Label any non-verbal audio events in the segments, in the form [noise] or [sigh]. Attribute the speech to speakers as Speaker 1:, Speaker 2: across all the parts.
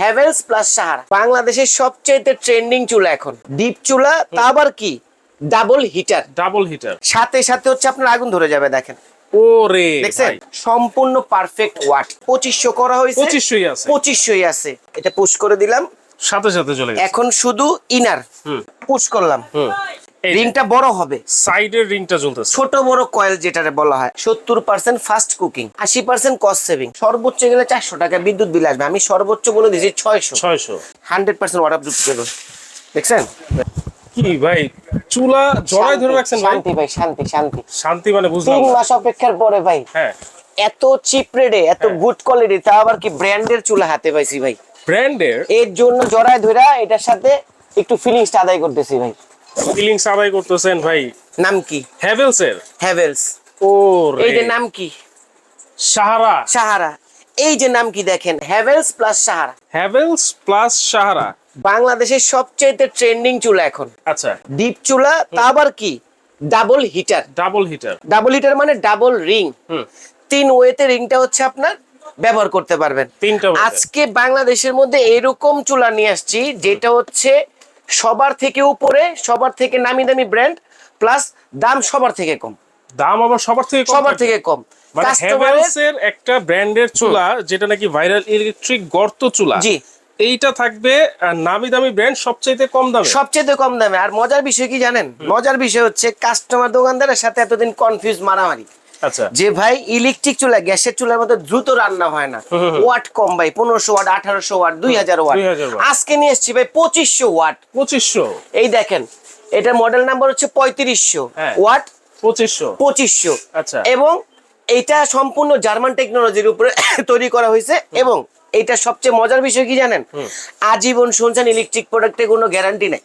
Speaker 1: Havells plus Sahara. বাংলাদেশের সবচেয়ে trending চুলা এখন। ডিপ চুলা তা আবার কি? Double heater.
Speaker 2: Double heater.
Speaker 1: সাথে সাথে হচ্ছে আপনার আগুন ধরে যাবে দেখেন।
Speaker 2: ওরে
Speaker 1: দেখছেন? সম্পূর্ণ পারফেক্ট ওয়াট পঁচিশশো করা হয়েছে।
Speaker 2: পঁচিশশোই আছে।
Speaker 1: পঁচিশশোই আছে। এটা পুশ করে দিলাম।
Speaker 2: সাথে সাথে চলে
Speaker 1: এখন শুধু ইনার। পুশ করলাম। রিংটা বড় হবে।
Speaker 2: সাইডের রিংটা জ্বলতেছে।
Speaker 1: ছোট বড় কয়েল যেটারে বলা হয় সত্তর পার্সেন্ট ফাস্ট কুকিং আশি পার্সেন্ট কস্ট সেভিং সর্বোচ্চ গেলে চারশো টাকা বিদ্যুৎ বিল আসবে। আমি সর্বোচ্চ বলে দিয়েছি ছয়শো।
Speaker 2: ছয়শো।
Speaker 1: হান্ড্রেড পার্সেন্ট ওয়াটার প্রুফ দেবো দেখছেন?
Speaker 2: কি ভাই চুলা জড়াই ধরে রাখছেন
Speaker 1: শান্তি ভাই শান্তি শান্তি।
Speaker 2: শান্তি মানে বুঝলাম
Speaker 1: তিন মাস অপেক্ষার পরে ভাই
Speaker 2: হ্যাঁ।
Speaker 1: এত চিপ এত গুড কোয়ালিটি তা আবার কি ব্র্যান্ডের চুলা হাতে পাইছি ভাই?
Speaker 2: ব্র্যান্ডের
Speaker 1: এর জন্য জড়ায় ধরা এটার সাথে একটু ফিলিংসটা আদায় করতেছি ভাই।
Speaker 2: ফিলিংস আদায় করতেছেন ভাই।
Speaker 1: নাম কি?
Speaker 2: হ্যাভেলস এর
Speaker 1: হ্যাভেলস
Speaker 2: ও
Speaker 1: এই যে নাম কি?
Speaker 2: সাহারা।
Speaker 1: সাহারা। এই যে নাম কি দেখেন? Havells plus Sahara.
Speaker 2: Havells plus Sahara.
Speaker 1: বাংলাদেশের সবচেয়ে ট্রেন্ডিং চুলা এখন।
Speaker 2: আচ্ছা।
Speaker 1: ডিপ চুলা তা আবার কি? Double heater
Speaker 2: double heater
Speaker 1: double heater মানে ডাবল রিং
Speaker 2: হুম।
Speaker 1: তিন ওয়েতে রিংটা হচ্ছে আপনার ব্যবহার করতে পারবেন।
Speaker 2: তিনটা
Speaker 1: আজকে বাংলাদেশের মধ্যে এরকম চুলা নিয়ে আসছি যেটা হচ্ছে সবার থেকে উপরে সবার থেকে নামি দামি ব্র্যান্ড প্লাস দাম সবার থেকে কম।
Speaker 2: দাম আবার সবার থেকে
Speaker 1: সবার
Speaker 2: থেকে
Speaker 1: কম।
Speaker 2: মানে হ্যাভেলস এর একটা ব্র্যান্ডের চুলা যেটা নাকি ভাইরাল ইলেকট্রিক গর্ত চুলা
Speaker 1: জি।
Speaker 2: এইটা থাকবে নামি দামি ব্র্যান্ড সবচাইতে কম দামে।
Speaker 1: সবচেয়ে কম দামে। আর মজার বিষয় কি জানেন? মজার বিষয় হচ্ছে কাস্টমার দোকানদারের সাথে এতদিন কনফিউজ মারামারি। যে ভাই ইলেকট্রিক চুলা গ্যাসের চুলার মতো দ্রুত রান্না হয় না। ওয়াট কম ভাই পনেরোশো ওয়াট আঠারোশো ওয়াট দুই হাজার ওয়াট। আজকে নিয়ে এসছি ভাই পঁচিশশো ওয়াট।
Speaker 2: পঁচিশশো?
Speaker 1: এই দেখেন এটার মডেল নাম্বার হচ্ছে পঁয়ত্রিশশো।
Speaker 2: হ্যাঁ।
Speaker 1: ওয়াট?
Speaker 2: পঁচিশশো।
Speaker 1: পঁচিশশো।
Speaker 2: আচ্ছা।
Speaker 1: এবং এটা সম্পূর্ণ জার্মান টেকনোলজির উপরে [coughs] তৈরি করা হয়েছে। এবং এইটা সবচেয়ে মজার বিষয় কি জানেন? আজীবন শুনছেন ইলেকট্রিক প্রোডাক্টে কোনো গ্যারান্টি নেই।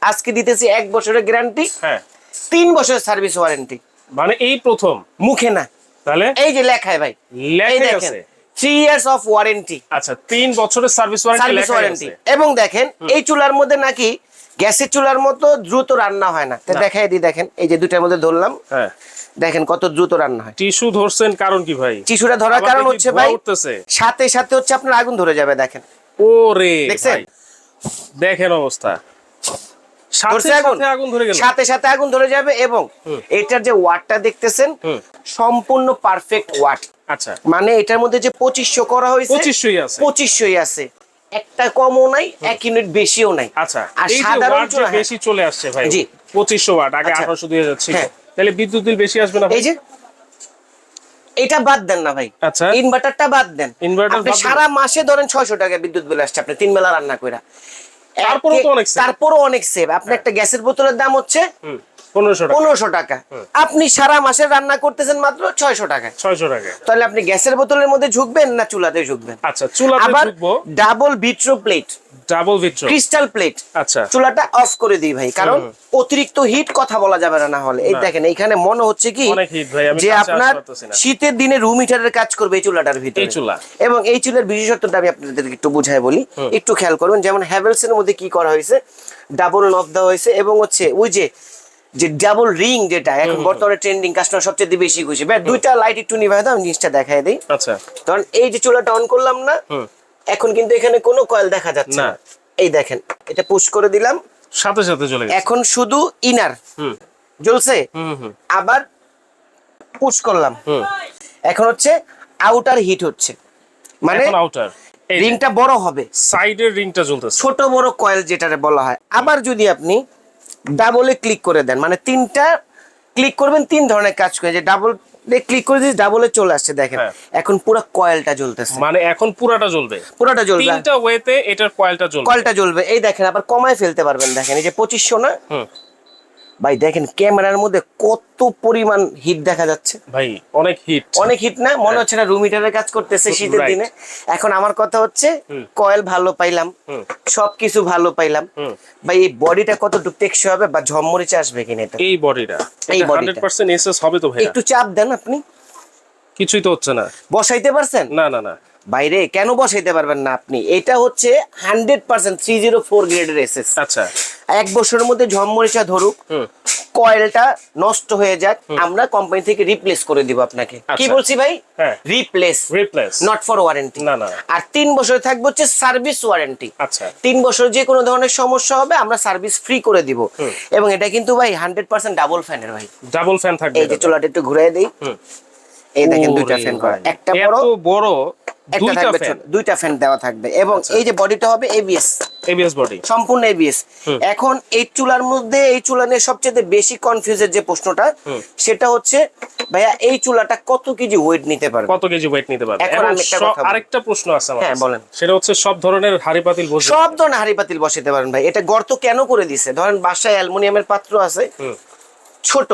Speaker 1: আজকে দিতেছি এক বছরের গ্যারান্টি তিন বছরের সার্ভিস ওয়ারেন্টি
Speaker 2: মানে এই প্রথম।
Speaker 1: মুখে না।
Speaker 2: তাহলে?
Speaker 1: এই যে লেখায় ভাই। এই
Speaker 2: লেখা
Speaker 1: দেখেন
Speaker 2: আছে
Speaker 1: থ্রি ইয়ার্স অফ ওয়ারেন্টি
Speaker 2: আচ্ছা তিন বছরের সার্ভিস ওয়ারেন্টি
Speaker 1: সার্ভিস ওয়ারেন্টি এবং দেখেন এই চুলার মধ্যে নাকি গ্যাসের চুলার মতো দ্রুত রান্না হয় না। দেখাই দিই দেখেন এই যে দুটার মধ্যে ধরলাম।
Speaker 2: হ্যাঁ।
Speaker 1: দেখেন কত দ্রুত রান্না হয়।
Speaker 2: টিস্যু ধরছেন কারণ কি ভাই?
Speaker 1: টিস্যুটা ধরার কারণ হচ্ছে ভাই। সাথে সাথে হচ্ছে আপনার আগুন ধরে যাবে দেখেন।
Speaker 2: ওরে
Speaker 1: দেখছেন?
Speaker 2: দেখেন অবস্থা। সাথে সাথে আগুন ধরে
Speaker 1: যাবে এবং এটার যে ওয়াটটা দেখতেছেন সম্পূর্ণ পারফেক্ট ওয়াট
Speaker 2: আচ্ছা
Speaker 1: মানে এটার মধ্যে যে পঁচিশশো করা হয়েছে
Speaker 2: পঁচিশশোই আছে
Speaker 1: পঁচিশশোই আছে একটা কমও নাই এক ইউনিট বেশিও নাই
Speaker 2: আচ্ছা
Speaker 1: আর সাধারণ হ্যাঁ।
Speaker 2: বেশি চলে আসছে ভাই
Speaker 1: জি।
Speaker 2: পঁচিশশো ওয়াট আগে
Speaker 1: আচ্ছা।
Speaker 2: আঠারোশো দুই হাজার ছিল
Speaker 1: হ্যাঁ।
Speaker 2: তাহলে বিদ্যুৎ বিল বেশি আসবে না?
Speaker 1: এই যে এটা বাদ দেন না ভাই
Speaker 2: আচ্ছা।
Speaker 1: ইনভার্টারটা বাদ দেন
Speaker 2: দেন।
Speaker 1: সারা মাসে ধরেন ছয়শো টাকা বিদ্যুৎ বিল আসছে আপনি তিন বেলা রান্না করে
Speaker 2: তারপরেও তো অনেক।
Speaker 1: তারপরও অনেক সেভ আপনি একটা গ্যাসের বোতলের দাম হচ্ছে
Speaker 2: পনেরোশো টাকা।
Speaker 1: আপনি সারা মাসে রান্না করতেছেন মাত্র ছয়শো টাকা।
Speaker 2: ছয়শো টাকা।
Speaker 1: তাহলে আপনি গ্যাসের বোতলের মধ্যে ঝুঁকবেন না চুলাতে ঝুঁকবেন?
Speaker 2: আচ্ছা চুলাতে
Speaker 1: আবার double vitro plate
Speaker 2: double vitro
Speaker 1: crystal plate
Speaker 2: আচ্ছা।
Speaker 1: চুলাটা অফ করে দিই ভাই কারণ অতিরিক্ত হিট কথা বলা যাবে না হলে এই দেখেন এইখানে মনে হচ্ছে কি যে আপনার। শীতের দিনে রুম হিটারের কাজ করবে এই চুলাটার ভিতরে।
Speaker 2: চুলা।
Speaker 1: এবং এই চুলের বিশেষত্বটা আমি আপনাদেরকে একটু বুঝাই বলি। একটু খেয়াল করুন যেমন হ্যাভেলস এর মধ্যে কি করা হয়েছে? ডাবল নব দেওয়া হয়েছে এবং হচ্ছে ওই যে যে ডাবল রিং যেটা এখন বর্তমানে ট্রেন্ডিং কাস্টমার সবচেয়ে বেশি খুশি। ভাই দুইটা লাইট একটু নিভাই দাও আমি জিনিসটা দেখাই দিই।
Speaker 2: আচ্ছা।
Speaker 1: কারণ এই যে চুলাটা অন করলাম না। এখন কিন্তু এখানে কোনো কয়েল দেখা যাচ্ছে
Speaker 2: না।
Speaker 1: এই দেখেন এটা পুশ করে দিলাম।
Speaker 2: সাথে সাথে চলে গেছে।
Speaker 1: এখন শুধু ইনার
Speaker 2: হুম।
Speaker 1: জ্বলছে?
Speaker 2: হুম হুম।
Speaker 1: আবার পুশ করলাম।
Speaker 2: হুম।
Speaker 1: এখন হচ্ছে আউটার হিট হচ্ছে। মানে
Speaker 2: আউটার
Speaker 1: রিংটা বড় হবে।
Speaker 2: সাইডের রিংটা জ্বলতেছে।
Speaker 1: ছোট বড় কয়েল যেটারে বলা হয়। আবার যদি আপনি ডাবলে ক্লিক করে দেন। মানে তিনটা ক্লিক করবেন তিন ধরনের কাজ করে যে ডাবল ক্লিক করে দিস ডাবলে চলে আসছে দেখেন।
Speaker 2: হ্যাঁ।
Speaker 1: এখন পুরো কয়েলটা জ্বলতেছে।
Speaker 2: মানে এখন পুরাটা জ্বলবে।
Speaker 1: পুরোটা জ্বলবে।
Speaker 2: তিনটা ওয়েতে এটার কয়েলটা জ্বলবে।
Speaker 1: কয়েলটা জ্বলবে। এই দেখেন আবার কমায় ফেলতে পারবেন দেখেন। এই যে পঁচিশশো না?
Speaker 2: হুম।
Speaker 1: ভাই দেখেন ক্যামেরার মধ্যে কত পরিমাণ হিট দেখা যাচ্ছে।
Speaker 2: ভাই অনেক হিট
Speaker 1: অনেক হিট না মনে হচ্ছে না রুম হিটারের কাজ করতেছে শীতের দিনে। এখন আমার কথা হচ্ছে কয়েল ভালো পাইলাম সবকিছু ভালো পাইলাম। ভাই এই বডিটা কত টেকসই হবে বা ঝমমরিচে আসবে কিনা এটা?
Speaker 2: এই বডিটা
Speaker 1: এই।
Speaker 2: হান্ড্রেড পার্সেন্ট এসএস হবে তো ভাই
Speaker 1: একটু চাপ দেন আপনি।
Speaker 2: কিছুই তো হচ্ছে না।
Speaker 1: বসাইতে পারছেন?
Speaker 2: না না না।
Speaker 1: বাইরে কেন বসাইতে পারবেন না আপনি? এটা হচ্ছে hundred percent three zero four গ্রেডের এসএস
Speaker 2: আচ্ছা।
Speaker 1: এক বছরের মধ্যে ঝমমরিচা ধরুক কয়েলটা নষ্ট হয়ে যাক আমরা কোম্পানি থেকে রিপ্লেস করে দিব আপনাকে। কি
Speaker 2: আচ্ছা।
Speaker 1: বলছি ভাই। Replace
Speaker 2: replace
Speaker 1: not for warranty
Speaker 2: না, না।
Speaker 1: আর তিন বছর থাকবে হচ্ছে সার্ভিস ওয়ারেন্টি
Speaker 2: আচ্ছা।
Speaker 1: তিন বছর যে কোনো ধরনের সমস্যা হবে আমরা সার্ভিস ফ্রি করে দিব। এবং এটা কিন্তু ভাই হান্ড্রেড পার্সেন্ট ডাবল ফ্যানের ভাই।
Speaker 2: ডাবল ফ্যান থাকবে
Speaker 1: এই যে। চুলাটা একটু ঘুরাই দিই। এই দেখেন দুইটা ফ্যান করা। একটা বড়
Speaker 2: এত বড়
Speaker 1: একটা
Speaker 2: দুইটা ফ্যান
Speaker 1: দুইটা ফ্যান দেওয়া থাকবে। এবং এই যে বডিটা হবে এবিএস
Speaker 2: এবিএস বডি
Speaker 1: সম্পূর্ণ এবিএস এখন এই চুলার মধ্যে এই চুলা নিয়ে সবচেয়ে বেশি কনফিউজের যে প্রশ্নটা সেটা হচ্ছে ভাইয়া এই চুলাটা কত কেজি ওয়েট নিতে পারবে?
Speaker 2: কত কেজি ওয়েট নিতে পারবে?
Speaker 1: এখন
Speaker 2: আরেকটা প্রশ্ন আছে আমার
Speaker 1: হ্যাঁ, বলেন।
Speaker 2: সেটা হচ্ছে সব ধরনের হাড়ি পাতিল বসে
Speaker 1: সব ধরনের হাড়ি পাতিল বসাতে পারেন ভাই। এটা গর্ত কেন করে দিছে? ধরেন বাসায় অ্যালুমিনিয়ামের পাত্র আছে ছোট।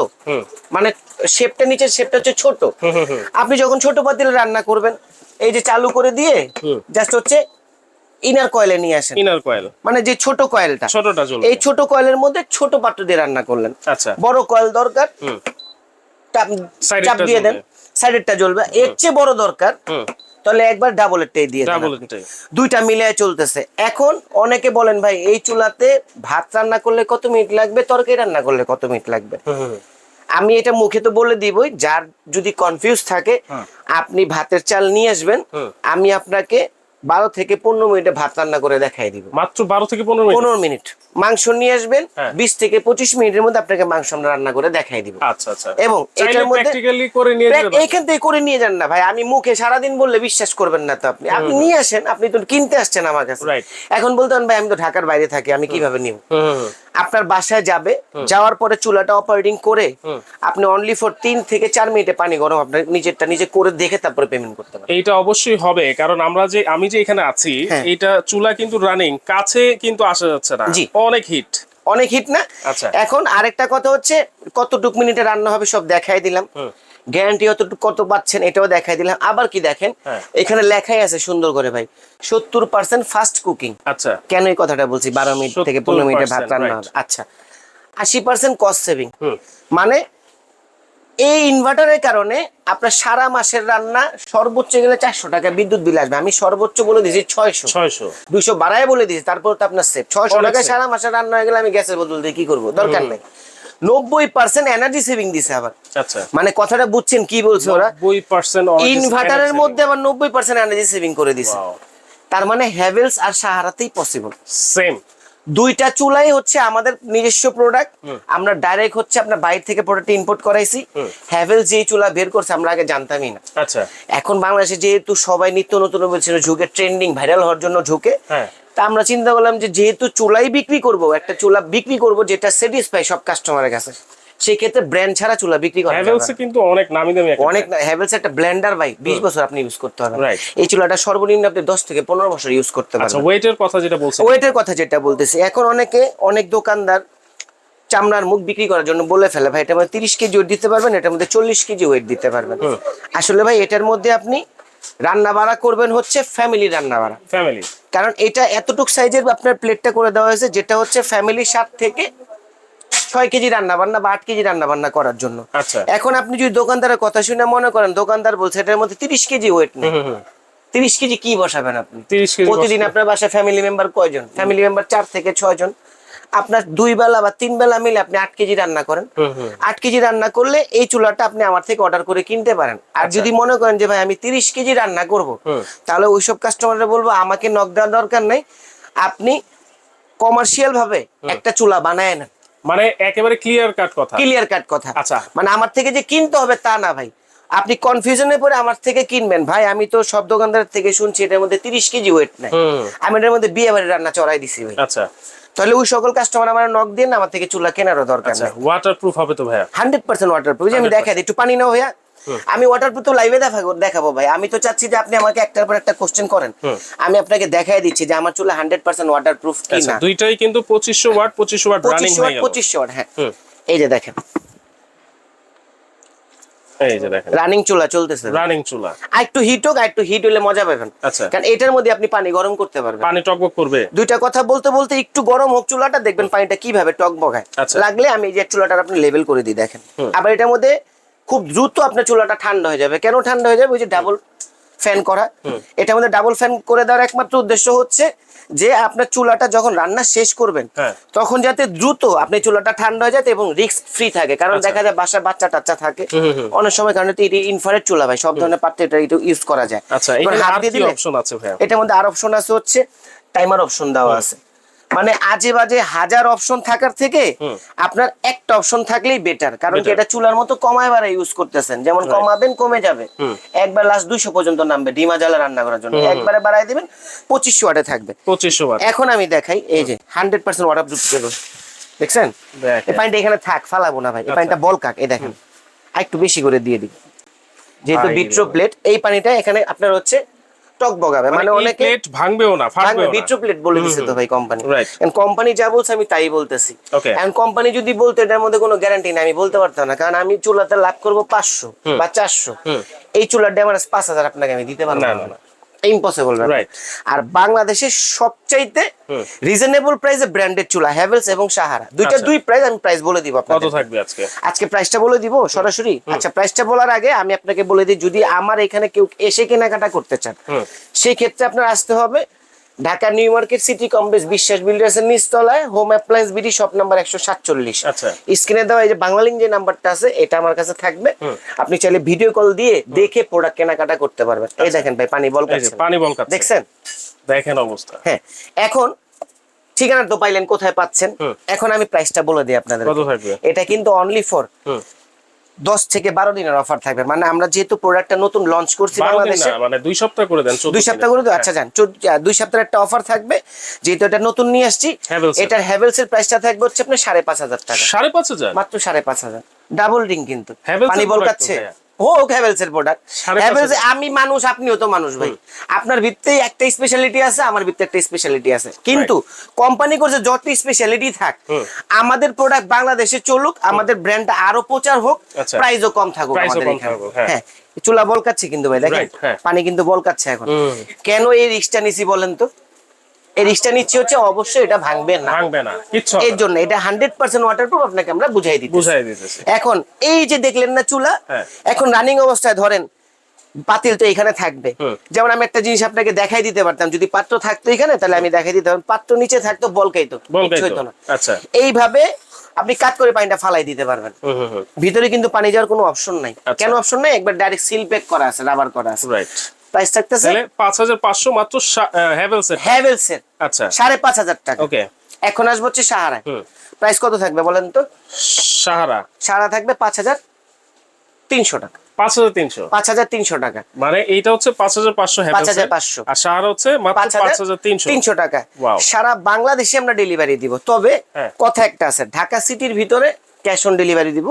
Speaker 1: মানে শেপটা নিচের শেপটা হচ্ছে ছোট। আপনি যখন ছোট পাতিলে রান্না করবেন এই যে চালু করে দিয়ে জাস্ট হচ্ছে ইনার কয়েলে নিয়ে আসেন।
Speaker 2: Inner coil.
Speaker 1: মানে যে ছোট কয়েলটা।
Speaker 2: ছোটটা চলবে।
Speaker 1: এই ছোট কয়েলের মধ্যে ছোট পাত্র দিয়ে রান্না করলেন।
Speaker 2: আচ্ছা।
Speaker 1: বড় কয়েল দরকার।
Speaker 2: হুম।
Speaker 1: চাপ দিয়ে দেন। সাইডেরটা জ্বলবে এর চেয়ে বড় দরকার। তাহলে একবার ডাবলেরটাই দিয়ে দেন
Speaker 2: ডাবল।
Speaker 1: দুইটা মিলিয়ে চলতেছে। এখন অনেকে বলেন ভাই এই চুলাতে ভাত রান্না করলে কত মিনিট লাগবে? তরকারি রান্না করলে কত মিনিট লাগবে। আমি এটা মুখে তো বলে দিবই। যার যদি কনফিউজ থাকে আপনি ভাতের চাল নিয়ে আসবেন। আমি আপনাকে বারো থেকে পনেরো মিনিটে ভাত রান্না করে দেখাই দিব।
Speaker 2: মাত্র বারো থেকে পনেরো মিনিট?
Speaker 1: পনেরো মিনিট। মাংস নিয়ে আসবেন
Speaker 2: হ্যাঁ।
Speaker 1: বিশ থেকে পঁচিশ মিনিটের মধ্যে আপনাকে মাংস আমরা রান্না করে দেখাই দিব।
Speaker 2: আচ্ছা আচ্ছা।
Speaker 1: এবং এটার মধ্যে এখান থেকে করে নিয়ে যান না ভাই আমি মুখে সারাদিন বললে বিশ্বাস করবেন না তো আপনি। আপনি নিয়ে আসেন আপনি তো কিনতে আসছেন আমার কাছে। এখন বলতে ভাই আমি তো ঢাকার বাইরে থাকি আমি কীভাবে নিব। আপনার বাসায় যাবে যাওয়ার পরে চুলাটা অপারেটিং করে আপনি অনলি ফর তিন থেকে চার মিনিটে পানি গরম আপনার নিজেরটা নিজে করে দেখে তারপরে পেমেন্ট করতে পারেন।
Speaker 2: এইটা অবশ্যই হবে কারণ আমরা যে আমি যে এখানে আছি এটা চুলা কিন্তু রানিং কাছে কিন্তু আসা যাচ্ছে না।
Speaker 1: জি।
Speaker 2: অনেক হিট
Speaker 1: অনেক হিট না।
Speaker 2: আচ্ছা।
Speaker 1: এখন আরেকটা কথা হচ্ছে কতটুক মিনিটে রান্না হবে সব দেখাই দিলাম। গ্যারান্টি কতটুকু কত পাচ্ছেন এটাও দেখাই দিলাম। আবার কি দেখেন?
Speaker 2: হ্যাঁ।
Speaker 1: এখানে লেখাই আছে সুন্দর করে ভাই। সত্তর পার্সেন্ট ফাস্ট কুকিং
Speaker 2: আচ্ছা।
Speaker 1: কেন এই কথাটা বলছি? বারো মিনিট থেকে পনেরো মিনিটে ভাত রান্না হবে। আচ্ছা। আশি পার্সেন্ট কস্ট সেভিং মানে এই ইনভার্টারের কারণে আপনার সারা মাসের রান্না সর্বোচ্চ গেলে চারশো টাকা বিদ্যুৎ বিল আসবে। আমি সর্বোচ্চ বলে দিয়েছি ছয়শো।
Speaker 2: ছয়শো।
Speaker 1: দুইশো বাড়ায় বলে দিয়েছি তারপর তো আপনার সেফ ছয়শো টাকায় সারা মাসের রান্না হয়ে গেলে আমি গ্যাসের বদল দিয়ে কি করব? দরকার নেই। নব্বই পার্সেন্ট এনার্জি সেভিং দিছে আবার।
Speaker 2: আচ্ছা।
Speaker 1: মানে কথাটা বুঝছেন কি বলছে ওরা? ইনভার্টারের মধ্যে আবার নব্বই পার্সেন্ট এনার্জি সেভিং করে দিছে। তার মানে হ্যাভেলস আর সাহারাতেই পসিবল
Speaker 2: সেম
Speaker 1: দুইটা চুলাই হচ্ছে আমাদের নিজস্ব প্রোডাক্ট আমরা ডাইরেক্ট হচ্ছে আপনার বাইরে থেকে প্রোডাক্ট ইম্পোর্ট করাইছি। হ্যাভেল যেই চুলা বের করছে আমরা আগে জানতামই না।
Speaker 2: আচ্ছা।
Speaker 1: এখন বাংলাদেশে যেহেতু সবাই নিত্য নতুন বলছিল ঝুঁকে ট্রেন্ডিং ভাইরাল হওয়ার জন্য ঝুঁকে।
Speaker 2: হ্যাঁ।
Speaker 1: তা আমরা চিন্তা করলাম যে যেহেতু চুলাই বিক্রি করব একটা চুলা বিক্রি করব যেটা স্যাটিসফাই সব কাস্টমারের কাছে সেই ক্ষেত্রে ব্র্যান্ড ছাড়া চুলা বিক্রি করা
Speaker 2: হ্যাভেলস কিন্তু অনেক নামি দামি একটা
Speaker 1: অনেক হ্যাভেলস একটা ব্লেন্ডার ভাই বিশ বছর আপনি ইউজ করতে পারবেন। এই চুলাটা সর্বনিম্ন আপনি দশ থেকে পনেরো বছর ইউজ করতে
Speaker 2: আচ্ছা
Speaker 1: পারবেন।
Speaker 2: ওয়েটের কথা যেটা বলছেন।
Speaker 1: ওয়েটের কথা যেটা বলতেছি এখন অনেকে অনেক দোকানদার চামড়ার মুখ বিক্রি করার জন্য বলে ফেলে ভাই এটা মধ্যে তিরিশ কেজি ওয়েট দিতে পারবেন এটার মধ্যে চল্লিশ কেজি ওয়েট দিতে পারবেন। আসলে ভাই এটার মধ্যে আপনি রান্না বাড়া করবেন হচ্ছে ফ্যামিলি রান্না বাড়া
Speaker 2: ফ্যামিলি
Speaker 1: কারণ এটা এতটুক সাইজের আপনার প্লেটটা করে দেওয়া হয়েছে যেটা হচ্ছে ফ্যামিলি সাত থেকে ছয় কেজি রান্না বান্না বা আট কেজি রান্না বান্না করার জন্য।
Speaker 2: আচ্ছা।
Speaker 1: এখন আপনি যদি দোকানদারের কথা শুনে মনে করেন দোকানদার বলছে এটার মধ্যে তিরিশ কেজি ওয়েট নেই। তিরিশ কেজি কি বসাবেন আপনি? প্রতিদিন আপনার বাসায় ফ্যামিলি মেম্বার কয়জন? ফ্যামিলি মেম্বার চার থেকে ছয় জন আপনার দুই বেলা বা তিন বেলা মিলে আপনি আট কেজি রান্না করেন। আট কেজি রান্না করলে এই চুলাটা আপনি আমার থেকে অর্ডার করে কিনতে পারেন। আর যদি মনে করেন যে ভাই আমি তিরিশ কেজি রান্না করব
Speaker 2: আচ্ছা।
Speaker 1: তাহলে ওইসব কাস্টমাররা বলব আমাকে নক দেওয়ার দরকার নেই। আপনি কমার্শিয়াল ভাবে একটা চুলা বানায় না
Speaker 2: মানে একেবারে ক্লিয়ার কাট কথা।
Speaker 1: ক্লিয়ার কাট কথা।
Speaker 2: আচ্ছা।
Speaker 1: মানে আমার থেকে যে কিনতে হবে তা না ভাই। আপনি কনফিউশনে পরে আমার থেকে কিনবেন। ভাই আমি তো সব দোকানদার থেকে শুনছি এটার মধ্যে তিরিশ কেজি ওয়েট নাই। আমি এটার মধ্যে বিয়ে বাড়ির রান্না চড়াই দিছি ভাই।
Speaker 2: আচ্ছা।
Speaker 1: তাহলে ওই সকল কাস্টমার আমার নক দিন আমার থেকে চুলা কেনার দরকার
Speaker 2: আচ্ছা
Speaker 1: নেই।
Speaker 2: ওয়াটার প্রুফ হবে তো ভাইয়া?
Speaker 1: হান্ড্রেড পার্সেন্ট ওয়াটার প্রুফ আমি
Speaker 2: 100%
Speaker 1: দেখাই দিই একটু পানি নাও ভাইয়া। আমি ওয়াটারপ্রুফ তো লাইভে দেখাবো দেখাবো ভাই। আমি তো চাচ্ছি যে আপনি আমাকে একটার পর একটা কোশ্চেন করেন। আমি আপনাকে দেখাই দিচ্ছি যে আমার চুলা হান্ড্রেড পার্সেন্ট ওয়াটারপ্রুফ কি
Speaker 2: আচ্ছা দুইটাই কিন্তু পঁচিশশো ওয়াট পঁচিশশো ওয়াট রানিং হয়ে গেল।
Speaker 1: পঁচিশশো হ্যাঁ। এই যে দেখেন।
Speaker 2: এই যে দেখেন।
Speaker 1: রানিং চুলা চলতেছে।
Speaker 2: রানিং চুলা।
Speaker 1: আর একটু হিট হোক আর একটু হিট হলে মজা পাবেন।
Speaker 2: আচ্ছা।
Speaker 1: কারণ এটার মধ্যে আপনি পানি গরম করতে পারবেন।
Speaker 2: পানি টকবক করবে।
Speaker 1: দুইটা কথা বলতে বলতে একটু গরম হোক চুলাটা দেখবেন পানিটা কীভাবে
Speaker 2: আচ্ছা।
Speaker 1: লাগলে আমি এই যে চুলাটার আপনি লেভেল করে দিই দেখেন। আবার এটার মধ্যে খুব দ্রুত আপনার চুলাটা ঠান্ডা হয়ে যাবে। কেন ঠান্ডা হয়ে যাবে? ওই যে ডাবল ফ্যান করা। এটার মধ্যে ডাবল ফ্যান করে দেওয়ার একমাত্র উদ্দেশ্য হচ্ছে যে আপনার চুলাটা যখন রান্না শেষ করবেন
Speaker 2: হ্যাঁ।
Speaker 1: তখন যাতে দ্রুত আপনি চুলাটা ঠান্ডা হয়ে যায় এবং রিস্ক ফ্রি থাকে। কারণ দেখা যায় বাসার বাচ্চা টাচ্চা থাকে
Speaker 2: আচ্ছা।
Speaker 1: অনেক সময় কারণ এটি ইনফারেট চুলা ভাই সব ধরনের পাত্রে এটা ইউজ করা যায়।
Speaker 2: আচ্ছা
Speaker 1: এটার মধ্যে আর অপশন আছে হচ্ছে টাইমার অপশন দেওয়া আছে। মানে আজে বাজে হাজার অপশন থাকার থেকে আপনার একটা অপশন থাকলেই বেটার কারণ কি এটা চুলার মতো কমায় বাড়া ইউজ করতেছেন। যেমন কমাবেন কমে যাবে। একবার লাস্ট দুইশো পর্যন্ত নামবে ডিমা জ্বালা রান্না করার জন্য। একবারে বাড়াই দিবেন পঁচিশশো ওয়াটে থাকবে।
Speaker 2: পঁচিশশো বার
Speaker 1: এখন আমি দেখাই এই যে হান্ড্রেড পার্সেন্ট ওয়াটার প্রুফ কেবল দেখছেন। এই পানিটা এখানে থাক ফালাবো না ভাই। এই
Speaker 2: আচ্ছা।
Speaker 1: পানিটা বল কাক এই দেখেন। আর একটু বেশি করে দিয়ে দিই। যেহেতু বিট্রো প্লেট এই পানিটা এখানে আপনার হচ্ছে টক বগাবে। মানে অনেকে
Speaker 2: প্লেট ভাঙবেও না ফাটবেও না।
Speaker 1: বিট্রু প্লেট বলে দিছে তো ভাই কোম্পানি
Speaker 2: এন্ড
Speaker 1: কোম্পানি যা বলছে আমি তাই বলতেছি। এন্ড কোম্পানি যদি বলতো এটার মধ্যে কোনো গ্যারান্টি নাই আমি বলতে পারতাম না। কারণ আমি চুলাতে লাভ করব পাঁচশো বা চারশো।
Speaker 2: হুম।
Speaker 1: এই চুলার ড্যামারেজ পাঁচ হাজার আপনাকে আমি দিতে পারব
Speaker 2: না,
Speaker 1: ইম্পসিবল. আর বাংলাদেশের সবচাইতে। রিজনেবল প্রাইসে ব্র্যান্ডেড চুলা হ্যাভেলস এবং সাহারা দুইটা
Speaker 2: আচ্ছা।
Speaker 1: দুই প্রাইস আমি প্রাইস বলে দিব
Speaker 2: কত থাকবে আজকে
Speaker 1: আজকে প্রাইসটা বলে দিব সরাসরি আচ্ছা প্রাইসটা বলার আগে আমি আপনাকে বলে দিই যদি আমার এখানে কেউ এসে কেনাকাটা করতে চান। সেই ক্ষেত্রে আপনার আসতে হবে Dhaka new market city complex Biswas builders এর নিচতলায় home appliance BD shop number একশো সাতচল্লিশ।
Speaker 2: আচ্ছা।
Speaker 1: স্ক্রিনে দেওয়া এই যে বাংলালিং যে নাম্বারটা আছে এটা আমার কাছে থাকবে। আপনি চাইলে ভিডিও কল দিয়ে দেখে প্রোডাক্ট কেনাকাটা করতে পারবেন। এই দেখেন ভাই পানি বল
Speaker 2: আচ্ছা। পানি বল।
Speaker 1: দেখছেন?
Speaker 2: দেখেন অবস্থা।
Speaker 1: হ্যাঁ এখন ঠিকানা তো পাইলেন কোথায় পাচ্ছেন? এখন আমি প্রাইসটা বলে দিই আপনাদের এটা কিন্তু অনলি ফর। দশ থেকে বারো দিনের অফার থাকবে। মানে আমরা যেহেতু প্রোডাক্টটা নতুন লঞ্চ করছি বাংলাদেশে
Speaker 2: মানে দুই সপ্তাহ করে দেন
Speaker 1: দুই সপ্তাহ করে আচ্ছা যান দুই সপ্তাহের একটা অফার থাকবে যেহেতু এটা নতুন নিয়ে আসছি এটার হ্যাভেলস এর প্রাইসটা থাকবে হচ্ছে আপনার সাড়ে পাঁচ হাজার টাকা।
Speaker 2: সাড়ে পাঁচ হাজার?
Speaker 1: মাত্র সাড়ে পাঁচ হাজার। ডাবল রিং কিন্তু। পানি
Speaker 2: বল ভাইয়া।
Speaker 1: হোক প্রোডাক্ট হ্যাভেলস আমি মানুষ আপনিও তো মানুষ ভাই। আপনার ভিত্তেই একটা স্পেশালিটি আছে আমার ভিত্তে একটা স্পেশালিটি আছে। কিন্তু কোম্পানি করছে যত স্পেশালিটি থাক আমাদের প্রোডাক্ট বাংলাদেশে চলুক আমাদের ব্র্যান্ডটা আরও প্রচার হোক
Speaker 2: আচ্ছা।
Speaker 1: প্রাইসও কম থাকুক
Speaker 2: ও
Speaker 1: আমাদের
Speaker 2: কম
Speaker 1: এখানে।
Speaker 2: থাকুক, হ্যাঁ।
Speaker 1: হ্যাঁ। চুলা বলকাচ্ছে কিন্তু ভাই দেখেন?
Speaker 2: হ্যাঁ।
Speaker 1: পানি কিন্তু বলকাচ্ছে এখন। কেন এই রিক্সটা নিছি বলেন তো? এই রিক্সটা নিচ্ছি হচ্ছে অবশ্যই এটা ভাঙবে না।
Speaker 2: ভাঙবে না কিচ্ছু
Speaker 1: এর জন্য এটা হান্ড্রেড পার্সেন্ট ওয়াটারপ্রুফ আপনাকে আমরা বুঝাই দিই
Speaker 2: বুঝাই দিতেছে।
Speaker 1: এখন এই যে দেখলেন না চুলা
Speaker 2: হ্যাঁ।
Speaker 1: এখন রানিং অবস্থায় ধরেন পাতিল তো এখানে থাকবে। যেমন আমি একটা জিনিস আপনাকে দেখাই দিতে পারতাম যদি পাত্র থাকতো এখানে তাহলে আমি দেখাই দিতে পারতাম পাত্র নিচে থাকতো বলকাইতো হইতো না।
Speaker 2: আচ্ছা।
Speaker 1: এইভাবে আপনি কাট করে পানিটা ফালাই দিতে পারবেন। ভিতরে কিন্তু পানি যাওয়ার কোনো অপশন নাই।
Speaker 2: আচ্ছা।
Speaker 1: কেন অপশন নাই? একবার ডাইরেক্ট সিল প্যাক করা আছে রাবার করা আছে।
Speaker 2: রাইট
Speaker 1: প্রাইস থাকতেছে
Speaker 2: তাহলে পাঁচ হাজার পাঁচশো মাত্র হ্যাভেলস এর।
Speaker 1: হ্যাভেলস এর।
Speaker 2: আচ্ছা।
Speaker 1: সাড়ে পাঁচ হাজার টাকা।
Speaker 2: ওকে।
Speaker 1: এখন আসব হচ্ছে সাহারায়। প্রাইস কত থাকবে বলেন তো?
Speaker 2: সাহারা।
Speaker 1: সাহারা থাকবে পাঁচ হাজার তিনশো টাকা।
Speaker 2: মানে এইটা হচ্ছে হ্যাভেলস
Speaker 1: 5,500
Speaker 2: আর সাহারা হচ্ছে মাত্র
Speaker 1: টাকা। সারা বাংলাদেশে আমরা ডেলিভারি দিব। তবে
Speaker 2: হ্যাঁ।
Speaker 1: কথা একটা আছে ঢাকা সিটির ভিতরে ক্যাশ অন ডেলিভারি দিব।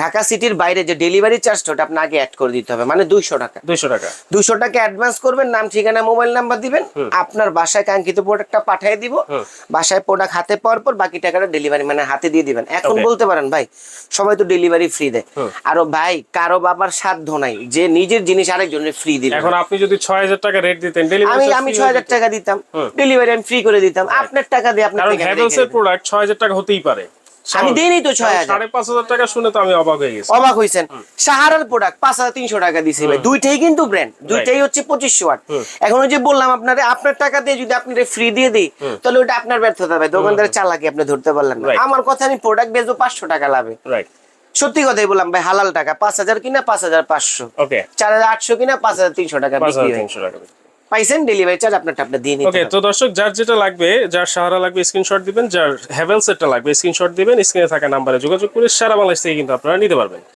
Speaker 1: ঢাকা সিটির বাইরে যে ডেলিভারি চার্জটা ওটা আপনাকে আগে অ্যাড করে দিতে হবে। মানে দুইশো টাকা।
Speaker 2: দুইশো টাকা।
Speaker 1: দুশো টাকা অ্যাডভান্স করবেন নাম ঠিকানা মোবাইল নাম্বার দিবেন। আপনার বাসায় কাঙ্ক্ষিত প্রোডাক্টটা পাঠিয়ে দিব। বাসায় প্রোডাক্ট হাতে পাওয়ার পর বাকি টাকাটা ডেলিভারি মানে হাতে দিয়ে দিবেন। এখন বলতে পারেন ভাই সবাই তো ডেলিভারি ফ্রি দেয়। আরও ভাই কারও বাবার সাধ্য নাই। যে নিজের জিনিস আরেকজনের ফ্রি দিবে।
Speaker 2: এখন আপনি যদি ছয় হাজার টাকা রেট দিতেন
Speaker 1: আমি
Speaker 2: ডেলিভারি
Speaker 1: আমি ছয় হাজার টাকা দিতাম। ডেলিভারি আমি ফ্রি করে দিতাম। আপনার টাকা দিয়ে আপনি
Speaker 2: কারণ
Speaker 1: থেকে
Speaker 2: হ্যাভেলস
Speaker 1: রেখে
Speaker 2: এর
Speaker 1: দিবেন।
Speaker 2: প্রোডাক্ট ছয় হাজার টাকা হতেই পারে।
Speaker 1: আমি দিইনি তো ছয় হাজার।
Speaker 2: সাড়ে পাঁচ হাজার টাকা শুনে তো আমি অবাক হয়ে গেছি।
Speaker 1: অবাক হয়েছেন সাহারার প্রোডাক্ট পাঁচ হাজার তিনশো টাকা দিছি ভাই। দুইটাই কিন্তু ব্র্যান্ড দুইটাই হচ্ছে পঁচিশশো ওয়াট এখন ওই যে বললাম আপনারে আপনার টাকা দিয়ে যদি আপনি ফ্রি দিয়ে দিই তাহলে ওটা আপনার ব্যর্থতা ভাই। দোকানদারের চালাকি আপনি ধরতে পারলেন না। আমার কথা আমি প্রোডাক্ট বেচবো পাঁচশো টাকা লাভে।
Speaker 2: রাইট
Speaker 1: সত্যি কথাই বললাম ভাই হালাল টাকা। পাঁচ হাজার কিনা পাঁচ হাজার পাঁচশো। চার হাজার আটশো কিনা পাঁচ হাজার তিনশো টাকা বিক্রি হয়। পাইছেন ডেলিভারি চার্জ আপনারটা আপনি দিয়ে নিতে
Speaker 2: ওকে তো দর্শক যার যেটা লাগবে যার সাহারা লাগবে স্ক্রিনশট দিবেন যার হ্যাভেলস এরটা লাগবে স্ক্রিনশট দিবেন স্ক্রিনে থাকা নাম্বারে যোগাযোগ করে সারা বাংলাদেশ থেকে কিন্তু আপনারা নিতে পারবেন।